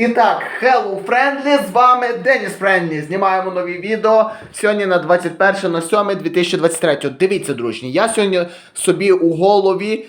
І так, Hello Friendly, з вами Деніс Френдлі. Знімаємо нові відео. Сьогодні на 21 на 7 2023. Дивіться, дружні, я сьогодні собі у голові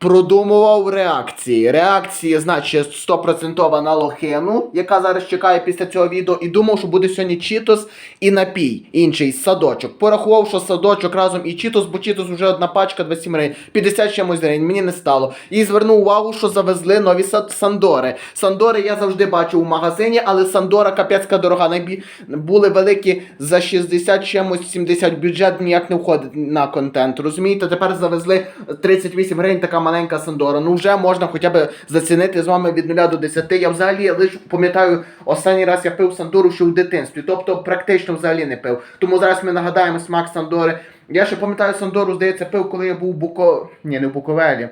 продумував реакції. Реакції, значить, 100% на лохину, яка зараз чекає після цього відео, і думав, що буде сьогодні Чітос і напій, інший садочок. Порахував, що садочок разом і Чітос, бо Чітос вже одна пачка 27 гривень, 50 чимось гривень, мені не стало. І звернув увагу, що завезли нові са- Сандори. Сандори я завжди бачив у магазині, але Сандора капецька дорога. Найбі... Були великі за 60 чимось 70 бюджет ніяк не входить на контент. Розумієте, тепер завезли 38 гривень, така маленька Сандора. Ну вже можна хоча б зацінити з вами від 0 до 10. Я взагалі лише пам'ятаю, останній раз я пив Сандору ще в дитинстві, тобто практично взагалі не пив. Тому зараз ми нагадаємо смак Сандори. Я ще пам'ятаю Сандору, здається, пив, коли я був у Буко. Ні, не в Буковелі.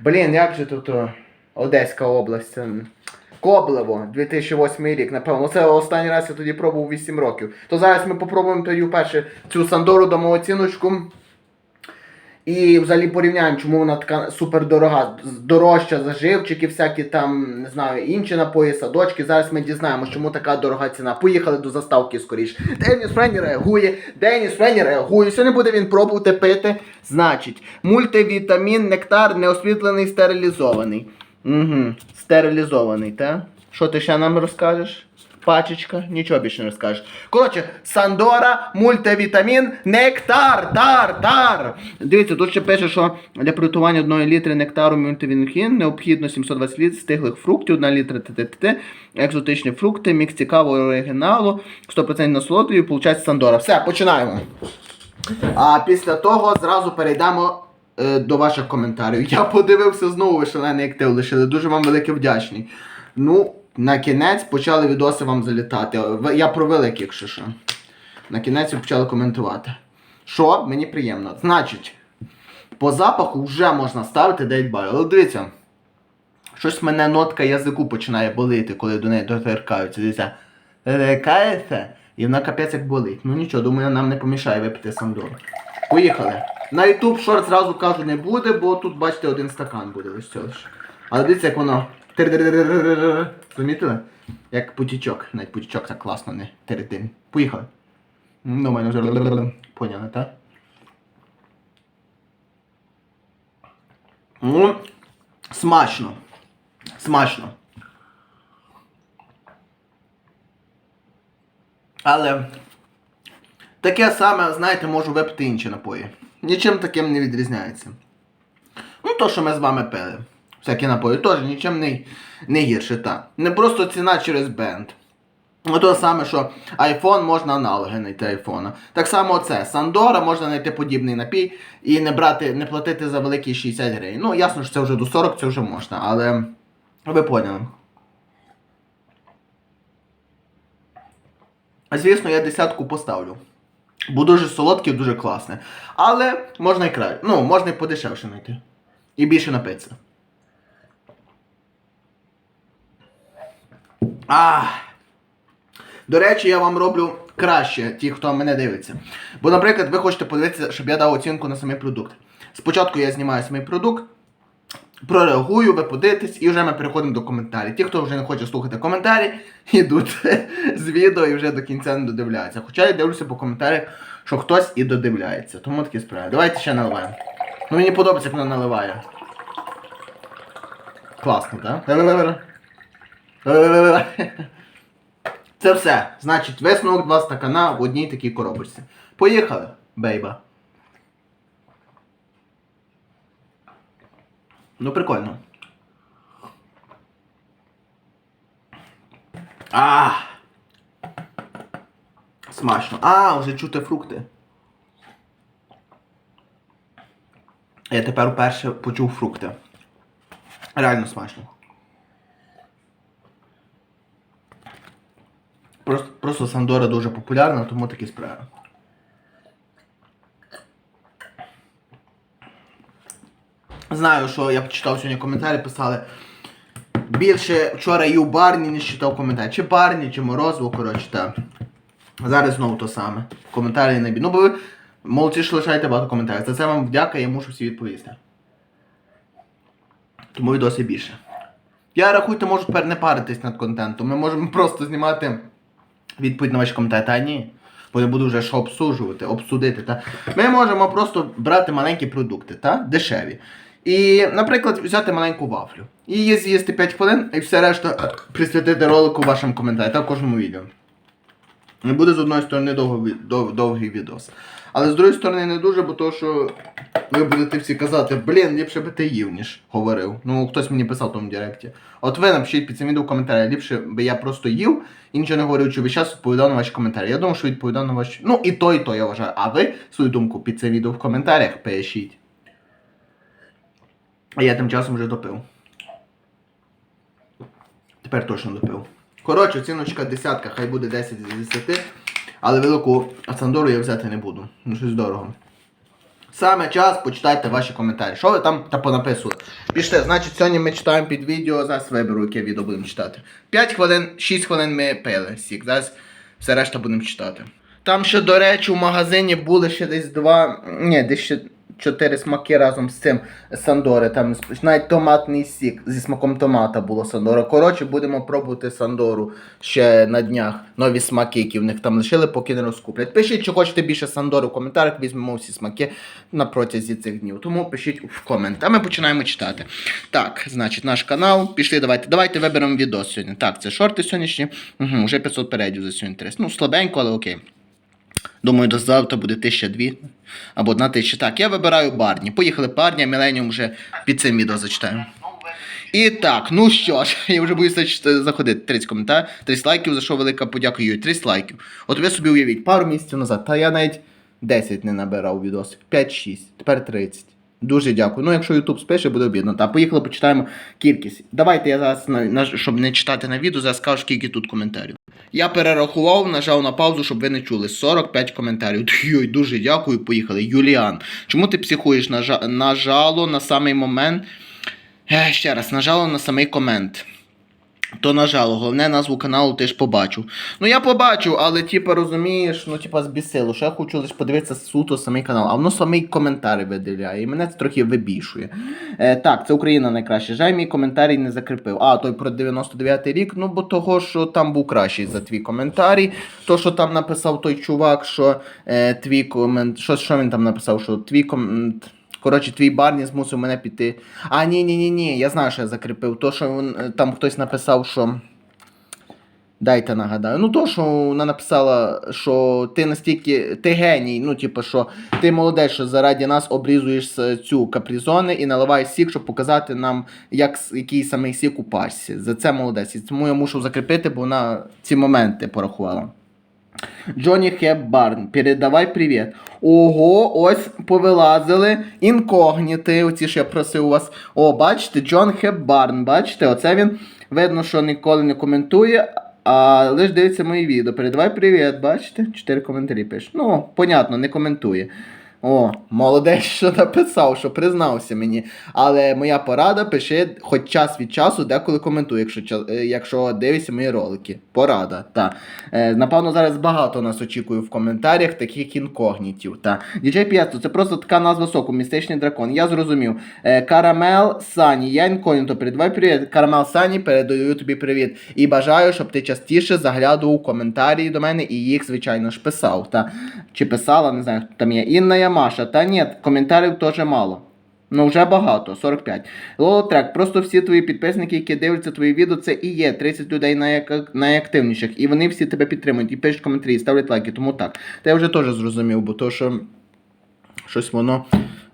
Блін, як же тут Одеська область. Коблево, 2008 рік, напевно. Це останній раз я тоді пробував 8 років. То зараз ми попробуємо тоді вперше цю Сандору дамо оціночку. І взагалі порівняємо, чому вона така супер дорога, дорожча за живчики, всякі там, не знаю, інші напої, садочки. Зараз ми дізнаємося, чому така дорога ціна. Поїхали до заставки скоріш. Деніс Френі реагує, Деніс Френі реагує. Сьогодні буде він пробувати пити. Значить, мультивітамін, нектар неосвітлений, стерилізований. Угу, стерилізований, так? Що ти ще нам розкажеш? Пачечка, нічого більше не розкажеш. Коротше, Сандора, мультивітамін, нектар, тар, тар. Дивіться, тут ще пише, що для приготування одної літри нектару мультивітамін необхідно 720 літрів стиглих фруктів, 1 літра ТТТ, екзотичні фрукти, мікс цікавого оригіналу, 100% насолодою, і виходить Сандора. Все, починаємо. А після того зразу перейдемо е, до ваших коментарів. Я подивився знову ви шалений актив лишили. Дуже вам велике вдячний. Ну, на кінець почали відоси вам залітати. Я про великі, якщо що. На кінець ви почали коментувати. Що? Мені приємно. Значить, по запаху вже можна ставити 9 балів. Але дивіться, щось мене нотка язику починає болити, коли до неї доторкаються. Дивіться, доторкається, і вона капець як болить. Ну нічого, думаю, нам не помішає випити сандору. Поїхали. На YouTube шорт зразу кажу не буде, бо тут, бачите, один стакан буде ось цього. Але дивіться, як воно. Замітили? Як путічок. Навіть путічок так класно не теретин. Поїхали. Ну, мене вже поняли, так? Ну, смачно. Смачно. Але таке саме, знаєте, можу випити інші напої. Нічим таким не відрізняється. Ну, то, що ми з вами пили. Всякі напої теж нічим не, не гірше, так. Не просто ціна через бенд. Ну, то саме, що iPhone можна аналоги знайти айфона. Так само це. Сандора можна знайти подібний напій і не брати, не платити за великі 60 гривень. Ну, ясно, що це вже до 40, це вже можна, але ви поняли. Звісно, я десятку поставлю. Бо дуже солодке, дуже класне. Але можна і краще. Ну, можна і подешевше знайти. І більше напитися. А. До речі, я вам роблю краще, ті, хто мене дивиться. Бо, наприклад, ви хочете подивитися, щоб я дав оцінку на самий продукт. Спочатку я знімаю самий продукт, прореагую, ви подивитесь, і вже ми переходимо до коментарів. Ті, хто вже не хоче слухати коментарі, йдуть з відео і вже до кінця не додивляються. Хоча я дивлюся по коментарях, що хтось і додивляється. Тому такі справи. Давайте ще наливаємо. Ну мені подобається, як вона наливає. Класно, так? Це все. Значить, висновок два стакана в одній такій коробочці. Поїхали, бейба. Ну, прикольно. А. Смачно. А, вже чути фрукти. Я тепер вперше почув фрукти. Реально смачно. Просто, Сандора дуже популярна, тому такі справи. Знаю, що я почитав сьогодні коментарі, писали. Більше вчора їв Барні, ніж читав коментарі. Чи Барні, чи Морозиво, коротше, так. Зараз знову то саме. Коментарі не бі. Ну, бо ви молодці, що лишаєте багато коментарів. За це вам вдяка, я мушу всі відповісти. Тому відосів більше. Я рахуйте, можу тепер не паритись над контентом. Ми можемо просто знімати відповідь на ваші коментарі. Та ні. Бо я буду вже що обсуджувати, обсудити. Та? Ми можемо просто брати маленькі продукти, та? дешеві. І, наприклад, взяти маленьку вафлю. Її з'їсти 5 хвилин і все решта присвятити ролику вашим коментарям та кожному відео. Не буде з одної сторони довгий відос. Але з другої сторони не дуже, бо то, що ви будете всі казати, блін, ліпше би ти їв, ніж говорив. Ну, хтось мені писав в тому директі. От ви напишіть під цим відео в коментарі, ліпше би я просто їв і нічого не говорив, чи ви час відповідав на ваші коментарі. Я думаю, що відповідав на ваші. Ну і то, і то, я вважаю. А ви свою думку під це відео в коментарях пишіть. А я тим часом вже допив. Тепер точно допив. Коротше, оціночка десятка, хай буде 10 з 10, але велику Ацандору я взяти не буду. Ну щось дорого. Саме час почитайте ваші коментарі. Що ви там та понаписували? Пішли, значить, сьогодні ми читаємо під відео, зараз виберу, яке відео будемо читати. 5 хвилин, 6 хвилин ми пили сік. Зараз все решта будемо читати. Там ще, до речі, в магазині були ще десь два. Ні, десь ще чотири смаки разом з цим Сандори. Там навіть томатний сік зі смаком томата було Сандора. Коротше, будемо пробувати Сандору ще на днях. Нові смаки, які в них там лишили, поки не розкуплять. Пишіть, чи хочете більше Сандори в коментарях, візьмемо всі смаки на протязі цих днів. Тому пишіть в комент. А ми починаємо читати. Так, значить, наш канал. Пішли, давайте. Давайте виберемо відос сьогодні. Так, це шорти сьогоднішні. Угу, вже 500 передів за сьогодні. інтерес. Ну, слабенько, але окей. Думаю, до завтра буде тисяча дві або одна тисяча. Так, я вибираю барні. Поїхали барні, Міленіум вже під цим відео зачитаю. І так, ну що ж, я вже боюся заходити. 30 коментарів, 30 лайків, за що велика подяка Юрій. 30 лайків. От ви собі уявіть, пару місяців назад, та я навіть 10 не набирав відосів. 5-6, тепер 30. Дуже дякую. Ну, якщо YouTube спише, буде обідно. Та поїхали, почитаємо кількість. Давайте я зараз, щоб не читати на відео, зараз скажу, скільки тут коментарів. Я перерахував, нажав на паузу, щоб ви не чули. 45 коментарів. Йой, дуже дякую, поїхали. Юліан. Чому ти психуєш? Нажа... Нажало на самий момент. Ще раз, нажало на самий комент. То нажало, головне назву каналу ти ж побачив. Ну я побачив, але типа розумієш, ну типа збісило, що я хочу лише подивитися суто самий канал, а воно самий коментарі виділяє, і мене це трохи вибішує. Е, так, це Україна найкраще. Жаль, мій коментарій не закріпив. А, той про 99-й рік, ну бо того, що там був кращий за твій коментарій. То, що там написав той чувак, що е, твій комент. Що, що він там написав? Що твій комент. Коротше, твій Барні змусив мене піти. А, ні, ні, ні, ні, я знаю, що я закріпив. То, що е, там хтось написав, що. Дайте нагадаю. Ну, то, що вона написала, що ти настільки. Ти геній, ну, типу, що ти молодець, що заради нас обрізуєш цю капризони і наливаєш сік, щоб показати нам, як, який самий сік у пачці. За це молодець. І тому я мушу закріпити, бо вона ці моменти порахувала. Джонні Хепбарн, передавай привіт. Ого, ось повилазили інкогніти. Оці ж я просив вас. О, бачите, Джон Хепбарн, бачите, оце він видно, що ніколи не коментує, а лише дивиться мої відео. Передавай привіт, бачите? Чотири коментарі пише. Ну, понятно, не коментує. О, молодець, що написав, що признався мені. Але моя порада пише хоч час від часу, деколи коментує, якщо, е, якщо дивишся мої ролики. Порада. Та. Е, напевно, зараз багато нас очікує в коментарях таких інкогнітів. Та. DJ П'єсто, це просто така назва соку, містичний дракон. Я зрозумів. Е, Карамел Сані, я інкогніто, передавай привіт. Карамел Сані, передаю тобі привіт. І бажаю, щоб ти частіше заглядував у коментарі до мене і їх, звичайно ж, писав. Та. Чи писала, не знаю, там є. Інна Ямаша. Та ні, коментарів теж мало. Ну, вже багато, 45. Лолотрек, просто всі твої підписники, які дивляться твої відео, це і є 30 людей найак- найактивніших. І вони всі тебе підтримують, і пишуть коментарі, і ставлять лайки, тому так. Та я вже теж зрозумів, бо то, що щось воно,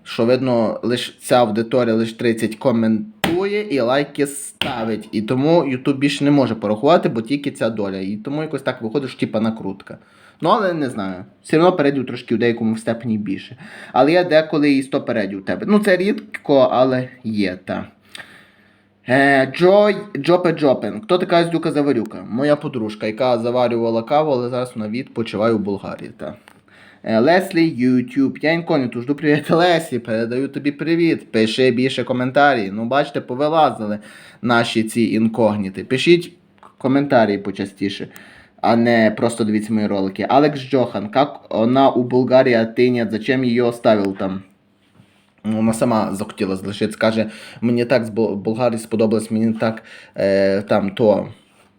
що видно, лише ця аудиторія лише 30 коментує і лайки ставить. І тому YouTube більше не може порахувати, бо тільки ця доля. І тому якось так виходить, що типа накрутка. Ну, але не знаю. Все одно передів трошки в деякому в степені більше. Але я деколи і 100 передів у тебе. Ну, це рідко, але є, та. Е, Джой Джопе Джопен. Хто така Здюка Заварюка? Моя подружка, яка заварювала каву, але зараз вона відпочиває у Болгарії. Та. Е, Леслі, Ютуб. Я інкогніто жду привіт Лесі. Передаю тобі привіт. Пиши більше коментарі. Ну, бачите, повилазили наші ці інкогніти. Пишіть коментарі почастіше, а не просто дивіться мої ролики. Алекс Джохан, как вона у Болгарії отынет, зачем її оставив там? Вона сама захотіла залишитися. Каже, мені так з Болгарії сподобалось, мені так е, там то.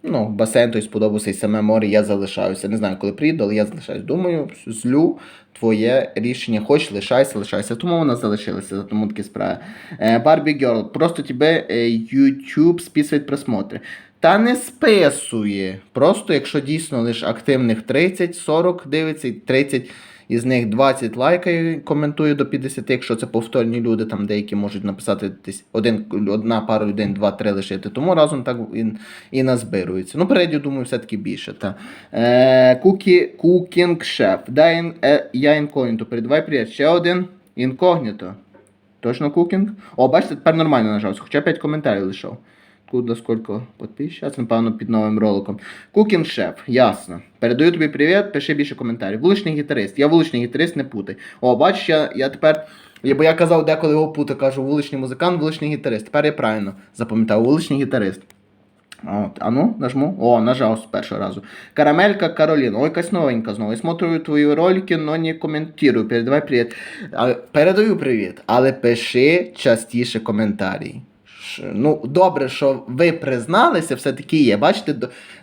Ну, басейн той сподобався і саме море, я залишаюся. Не знаю, коли приїду, але я залишаюсь. Думаю, злю твоє рішення. Хоч лишайся, лишайся. Тому вона залишилася, тому такі справи. Е, Барбі Герл, просто тебе е, YouTube списує просмотри. Та не списує. Просто якщо дійсно лише активних 30, 40 дивиться, 30 із них 20 лайкає, коментує до 50, якщо це повторні люди, там деякі можуть написати десь один, одна пара людей, два, три лишити. Тому разом так і, і назбирується. Ну, передню, думаю, все-таки більше. Та. Е, кукі, кукінг шеф. Дай е, я інкогніто. Передавай привіт. Ще один інкогніто. Точно кукінг? О, бачите, тепер нормально нажався, хоча 5 коментарів лишав. Куда сколько підписчиків? напевно, під новим роликом. Кукін шеф, ясно. Передаю тобі привіт, пиши більше коментарів. Вуличний гітарист. Я вуличний гітарист, не путай. О, бачиш, я, я тепер. Я, бо я казав деколи його путаю, кажу, вуличний музикант, вуличний гітарист. Тепер я правильно запам'ятав, вуличний гітарист. От, а ну, нажму. О, нажав з першого разу. Карамелька Кароліна. Ой, якась новенька знову. Я смотрю твої ролики, но не коментую. Передавай привіт. Передаю привіт, але пиши частіше коментарі. Ш- Ну, добре, що ви призналися, все-таки є. Бачите,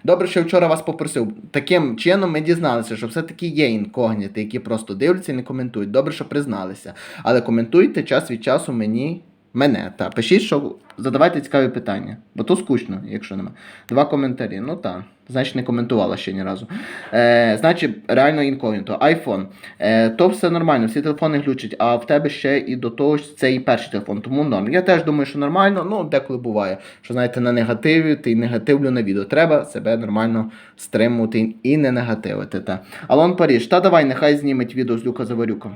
добре, що вчора вас попросив. Таким чином ми дізналися, що все-таки є інкогніти, які просто дивляться і не коментують. Добре, що призналися. Але коментуйте час від часу мені. Мене, та пишіть, що задавайте цікаві питання, бо то скучно, якщо нема. Два коментарі. Ну так, значить не коментувала ще ні разу. Е, значить, реально інкогніто. iPhone. Е, то все нормально, всі телефони глючать, а в тебе ще і до того ж це і перший телефон, тому норм. Я теж думаю, що нормально, ну деколи буває, що знаєте, на негативі ти негативлю на відео. Треба себе нормально стримувати і не негативити. Та. Алон Паріж, та давай, нехай зніметь відео з Люка Заварюка.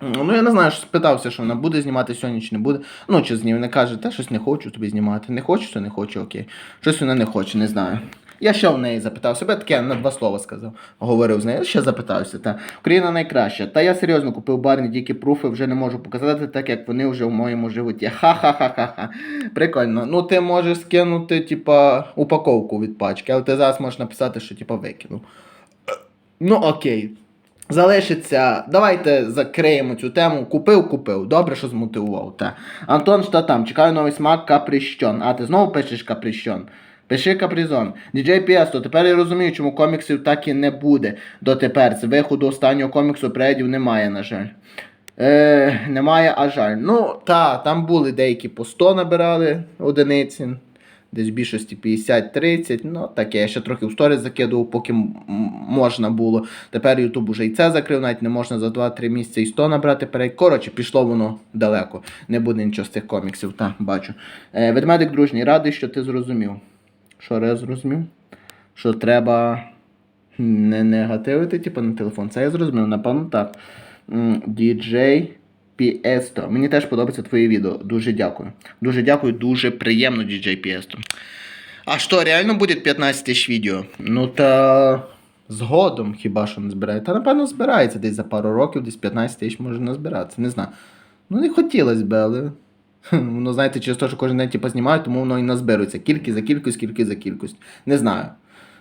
Ну, я не знаю, що спитався, що вона буде знімати сьогодні чи не буде. Ну, чи знів не каже, та щось не хочу тобі знімати. Не хочу, то не хочу, окей. Щось вона не хоче, не знаю. Я ще в неї запитав себе, таке на два слова сказав. Говорив з нею, ще запитався. Та. Україна найкраща. Та я серйозно купив барні тільки пруфи, вже не можу показати, так як вони вже в моєму животі. Ха-ха-ха-ха-ха. Прикольно. Ну ти можеш скинути, типа, упаковку від пачки, але ти зараз можеш написати, що типа викинув. Ну окей. Залишиться. Давайте закриємо цю тему. Купив, купив. Добре, що змотивував. Та. Антон що там? Чекаю новий смак каприщон. А ти знову пишеш каприщон? Пиши капризон. Діджей Піесто, тепер я розумію, чому коміксів так і не буде дотепер. З виходу останнього коміксу предів немає, на жаль. Е, немає, а жаль. Ну, та, там були деякі по 100 набирали одиниці. Десь в більшості 50-30, ну таке, я ще трохи в сторіс закидував, поки можна було. Тепер Ютуб уже і це закрив, навіть не можна за 2-3 місяці і 100 набрати перейк. Коротше, пішло воно далеко. Не буде нічого з цих коміксів, та, бачу. Е, ведмедик дружній, радий, що ти зрозумів. Що я зрозумів? Що треба не негативити, типу, на телефон. Це я зрозумів, напевно, так. М, Piesto. Мені теж подобається твоє відео. Дуже дякую. Дуже дякую, дуже приємно, DJ Piesto. А що, реально буде 15 тисяч відео? Ну та згодом хіба що не збирає. Та напевно збирається десь за пару років, десь 15 тисяч може назбиратися. Не знаю. Ну не хотілося б, але. Воно, знаєте, через те, що кожен день типу, знімають, тому воно і назбирується. Кількість за кількість, кількість за кількість. Не знаю.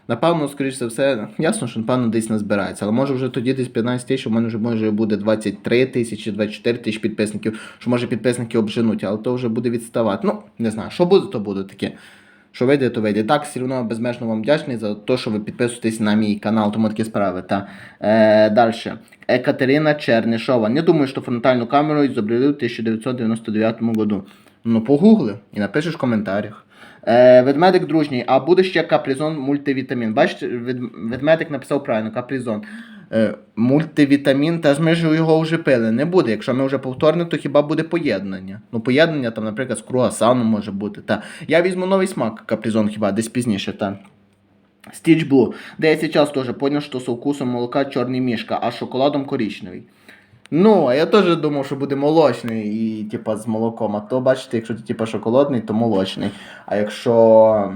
Напевно, скоріш за все, ясно, що напевно десь назбирається. Але може вже тоді десь 15 тисяч, у мене вже може буде 23 тисячі, 24 тисячі підписників, що може підписники обженуть, але то вже буде відставати. Ну, не знаю, що буде, то буде таке. Що вийде, то вийде. Так, все одно безмежно вам вдячний за те, що ви підписуєтесь на мій канал, тому такі справи. Та. Е, далі. Екатерина Чернишова. Не думаю, що фронтальну камеру изобрели в 1999 году. Ну, погугли і напишеш в коментарях. Е, ведмедик дружній, а буде ще капризон мультивітамін. Бачите, вед, ведмедик написав правильно, капризон. Е, мультивітамін, та ми ж його вже пили. Не буде. Якщо ми вже повторне, то хіба буде поєднання. Ну, поєднання там, наприклад, з круасаном може бути. Та. Я візьму новий смак капризон хіба десь пізніше. Та. Stitch Blue. Да я тоже понял, что со вкусом молока черный мишка, а шоколадом коричневий. Ну, а я теж думав, що буде молочний і типа з молоком. А то бачите, якщо типа шоколадний, то молочний. А якщо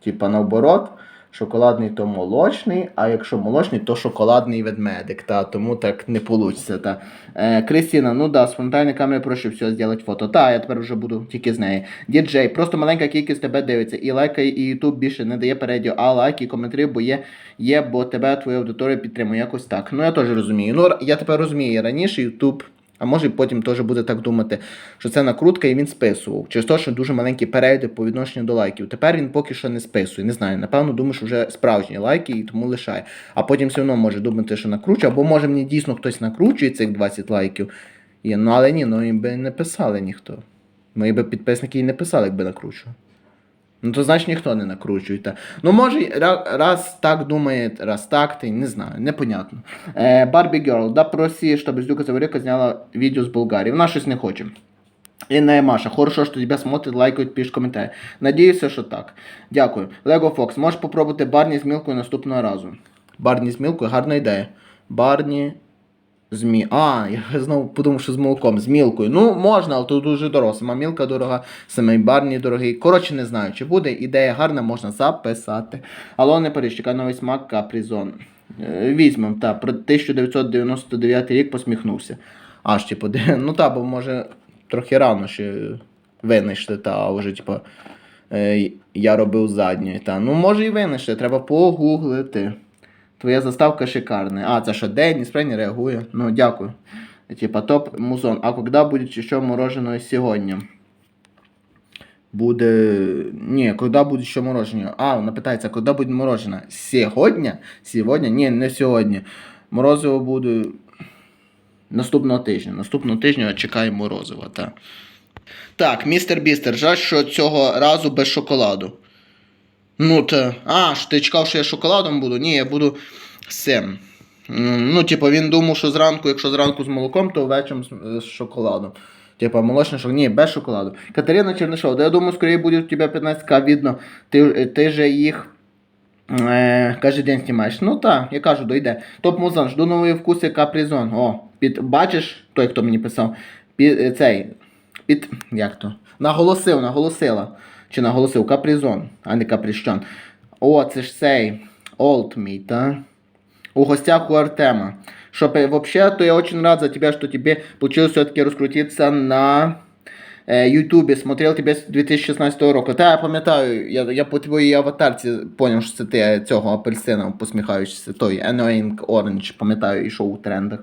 типа наоборот, шоколадний, то молочний, а якщо молочний, то шоколадний ведмедик. Та, тому так не вийде. Та. Е, Кристина, ну да, з фронтальної камери проще все зробити фото. Та, я тепер вже буду тільки з неї. Діджей, просто маленька кількість тебе дивиться. І лайкає, і Ютуб більше не дає передіо, а лайки і коментарі, бо є, є, бо тебе твоя аудиторія підтримує. Якось так. Ну я теж розумію. Ну, я тепер розумію, раніше Ютуб А може потім теж буде так думати, що це накрутка і він списував. Через те, що дуже маленькі перейди по відношенню до лайків. Тепер він поки що не списує. Не знаю, напевно, думаю, що вже справжні лайки і тому лишає. А потім все одно може думати, що накручує, або може мені дійсно хтось накручує цих 20 лайків. І, ну але ні, ну їм би не писали ніхто. Мої би підписники і не писали, якби накручував. Ну, то значить ніхто не накручує. Та. Ну, може, раз так думає, раз так, ти не знаю, непонятно. Е, Герл, да проси, щоб Зюка Заворика зняла відео з Болгарії. Вона щось не хоче. І не Маша, хорошо, що тебе смотрять, лайкають, пишуть коментарі. Надіюся, що так. Дякую. Лего Фокс, можеш попробувати Барні з мілкою наступного разу. Барні з мілкою, гарна ідея. Барні з. А, я знову подумав, що з молоком, з мілкою. Ну, можна, але тут дуже дорого. Сама мілка дорога, самий барні дорогий. Коротше, не знаю, чи буде. Ідея гарна, можна записати. Алло, не Париж, чекай новий смак Капрізон. Е, Візьмем, так, про 1999 рік посміхнувся. Аж, типу, де... ну та, бо може трохи рано ще винайшли, та, вже, типу, е, я робив задньої. Та. Ну, може і винайшли, треба погуглити. Твоя заставка шикарна. А, це що, день, справді реагує. Ну, дякую. Типа топ музон. А когда будет еще мороженое сегодня? Буде. Ні, коли буде ще мороженое? А, вона питається, коли буде мороженое? Сьогодні? Сьогодні? Ні, не сьогодні. Морозиво буде наступного тижня. Наступного тижня чекаємо морозиво, так. Так, містер Бістер, жаль, що цього разу без шоколаду. Ну, та. А, ти чекав, що я шоколадом буду? Ні, я буду з цим. Ну, типу, він думав, що зранку, якщо зранку з молоком, то ввечері з, з шоколадом. Типа, молочний шоколад. Ні, без шоколаду. Катерина Чернишова, да я думаю, скорее будет у тебя 15к видно. Ти, ти же їх е, кожен день знімаєш. Ну так, я кажу, дойде. Топ Музон, жду нові вкуси капризон. О, під, бачиш, той, хто мені писав, під, е, цей, під, як то? Наголосив, наголосила. Чи наголосив капризон, а не капріщон. О, це ж цей, Old мій, та? У гостях у Артема. Чтоб э, вообще, то я очень рад за тебя, что тебе получилось все-таки раскрутиться на е, Ютубі. Смотрел тебе з 2016 року. Та я пам'ятаю, я, я по твоїй аватарці поняв, що це ти цього апельсина посміхаючися, той Annoying Orange, пам'ятаю, ішов у трендах.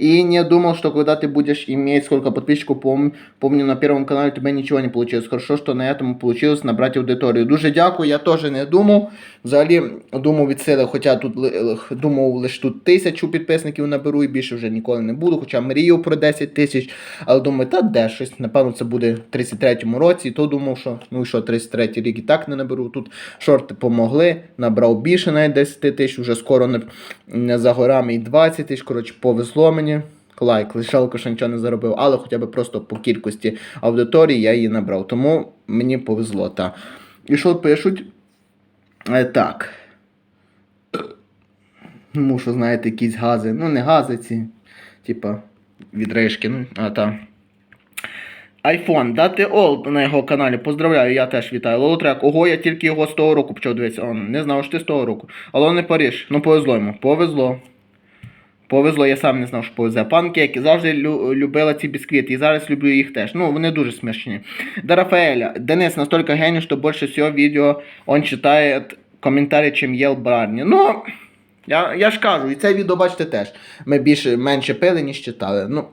И не думал, что когда ты будешь иметь сколько подписчиков, пом- помню, на первом канале у ничего не получилось. Хорошо, что на этом получилось набрать аудиторію. Дуже дякую, я теж не думав. Взагалі думав від сили, хоча тут думав лише тут тисячу підписників наберу і більше вже ніколи не буду. Хоча мріяв про 10 тисяч, але думаю, та де щось, напевно, це буде в 33-му році. То думав, що ну що, 33-й рік і так не наберу. Тут шорти помогли, набрав більше навіть 10 тисяч, вже скоро не, не за горами і 20 тисяч. Коротше, повезло мені. Лайк, жалко, що нічого не заробив, але хоча б просто по кількості аудиторії я її набрав. Тому мені повезло. Та. І що пишуть? Е, так. Мушу, знаєте, якісь гази. Ну, не гази ці. Типа відрижки. Ну, а та. Айфон, дати Олд на його каналі. Поздравляю, я теж вітаю. Лолотрек, ого, я тільки його з того року почав дивитися. О, не знав, що ти з того року. Але не Париж. Ну, повезло йому. Повезло. Повезло, я сам не знав, що повезе. Панкейки завжди лю- любила ці бісквіти, і зараз люблю їх теж. Ну, вони дуже смачні. До Рафаэля. Денис настолько гений, что больше всего видео он читает коментарі, чим єл Барні. Ну, я, я ж кажу, і це відео бачите теж. Ми більше менше пили, ніж читали. Ну,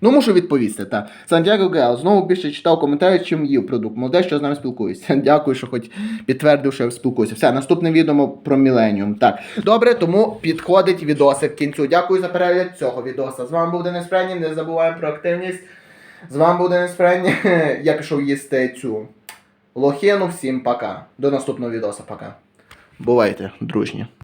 ну мушу відповісти, так. Сантьяго Геал знову більше читав коментарі, чим їв продукт. Молодець, що з нами спілкуєшся. Дякую, що хоч підтвердив, що я спілкуюся. Все, наступне відео про Міленіум. Так. Добре, тому підходить відосик кінцю. Дякую за перегляд цього відоса. З вами був Денис Френін, не забуваємо про активність. З вами був Денис Френін. Я пішов їсти цю лохину. Всім пока. До наступного відоса. Пока. Бувайте, дружні.